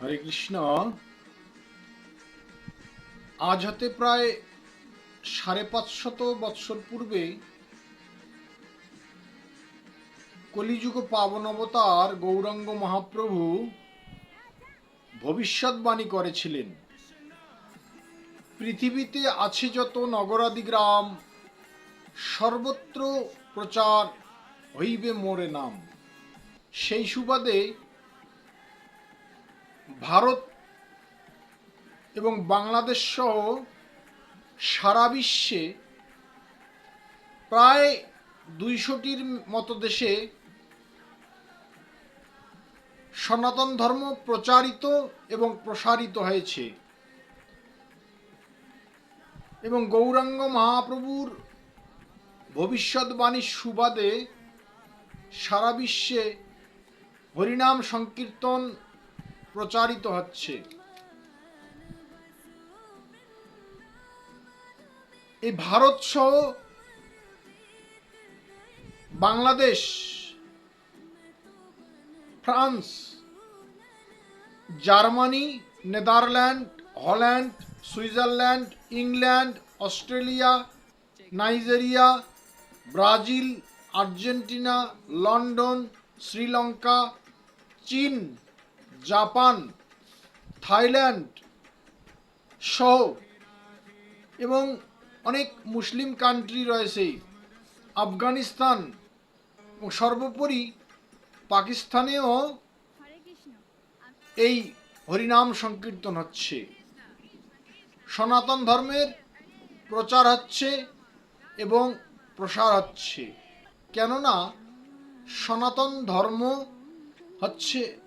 হরে কৃষ্ণ। আজ হতে প্রায় সাড়ে পাঁচশত বৎসর পূর্বে কলিযুগ পাবন অবতার গৌরাঙ্গ মহাপ্রভু ভবিষ্যৎবাণী করেছিলেন। পৃথিবীতে আছে যত নগরাদি গ্রাম, সর্বত্র প্রচার হইবে মোরে নাম। সেই সুবাদে ভারত এবং বাংলাদেশ সহ সারা বিশ্বে প্রায় দুইশোটির মতো দেশে সনাতন ধর্ম প্রচারিত এবং প্রসারিত হয়েছে। এবং গৌরাঙ্গ মহাপ্রভুর ভবিষ্যৎবাণীর সুবাদে সারা বিশ্বে হরিনাম সংকীর্তন প্রচারিত হচ্ছে। এই ভারত সহ Bangladesh, France, Germany, Netherland, Holland, Switzerland, England, Australia, Nigeria, Brazil, Argentina, London, Sri Lanka, চীন জাপান, থাইল্যান্ড সহ এবং অনেক মুসলিম কান্ট্রি রয়েছে। আফগানিস্তান এবং সর্বোপরি পাকিস্তানেও এই হরিনাম সংকীর্তন হচ্ছে। সনাতন ধর্মের প্রচার হচ্ছে এবং প্রসার হচ্ছে। কেননা সনাতন ধর্ম হচ্ছে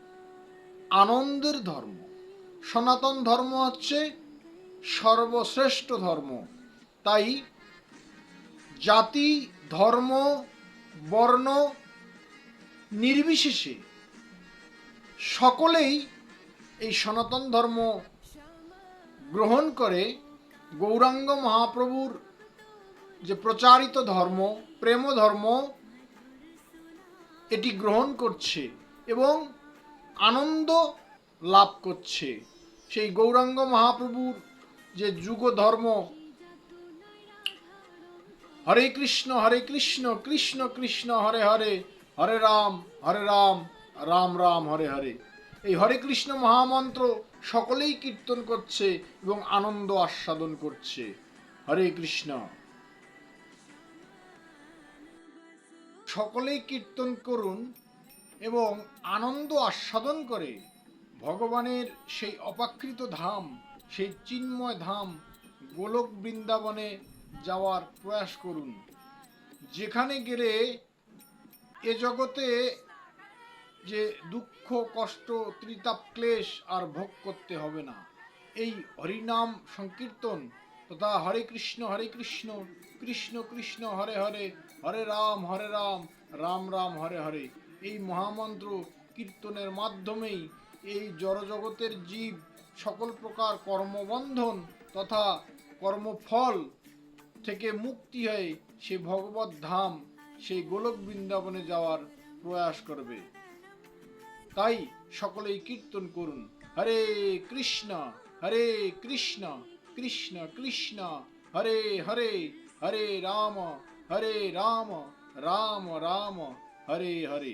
আনন্দের ধর্ম। সনাতন ধর্ম হচ্ছে সর্বশ্রেষ্ঠ ধর্ম। তাই জাতি, ধর্ম, বর্ণ নির্বিশেষে সকলেই এই সনাতন ধর্ম গ্রহণ করে। গৌরাঙ্গ মহাপ্রভুর যে প্রচারিত ধর্ম প্রেম ধর্ম এটি গ্রহণ করছে এবং আনন্দ লাভ করছে। সেই গৌরাঙ্গ মহাপ্রভুর যে যুগ ধর্ম হরে কৃষ্ণ হরে কৃষ্ণ কৃষ্ণ কৃষ্ণ, হরে হরে হরে রাম হরে রাম রাম রাম, হরে হরে। এই হরে কৃষ্ণ মহামন্ত্র সকলেই কীর্তন করছে এবং আনন্দ আস্বাদন করছে। হরে কৃষ্ণ। সকলেই কীর্তন করুন এবং আনন্দ আস্বাদন করে ভগবানের সেই অপাকৃত ধাম, সেই চিন্ময় ধাম গোলক বৃন্দাবনে যাওয়ার প্রয়াস করুন। যেখানে গেলে এ জগতে যে দুঃখ, কষ্ট, ত্রিতাপ, ক্লেশ আর ভোগ করতে হবে না। এই হরিনাম সংকীর্তন তথা হরে কৃষ্ণ হরে কৃষ্ণ কৃষ্ণ কৃষ্ণ, হরে হরে হরে রাম হরে রাম রাম রাম, হরে হরে এই মহামন্ত্র কীর্তনের মাধ্যমেই এই জড়জগতের জীব সকল প্রকার কর্মবন্ধন তথা কর্মফল থেকে মুক্তি হয়ে সে ভগবত ধাম, সেই গোলক বৃন্দাবনে যাওয়ার প্রয়াস করবে। তাই সকলেই কীর্তন করুন। হরে কৃষ্ণ হরে কৃষ্ণ কৃষ্ণ কৃষ্ণ, হরে হরে হরে রাম হরে রাম রাম রাম। হরে হরে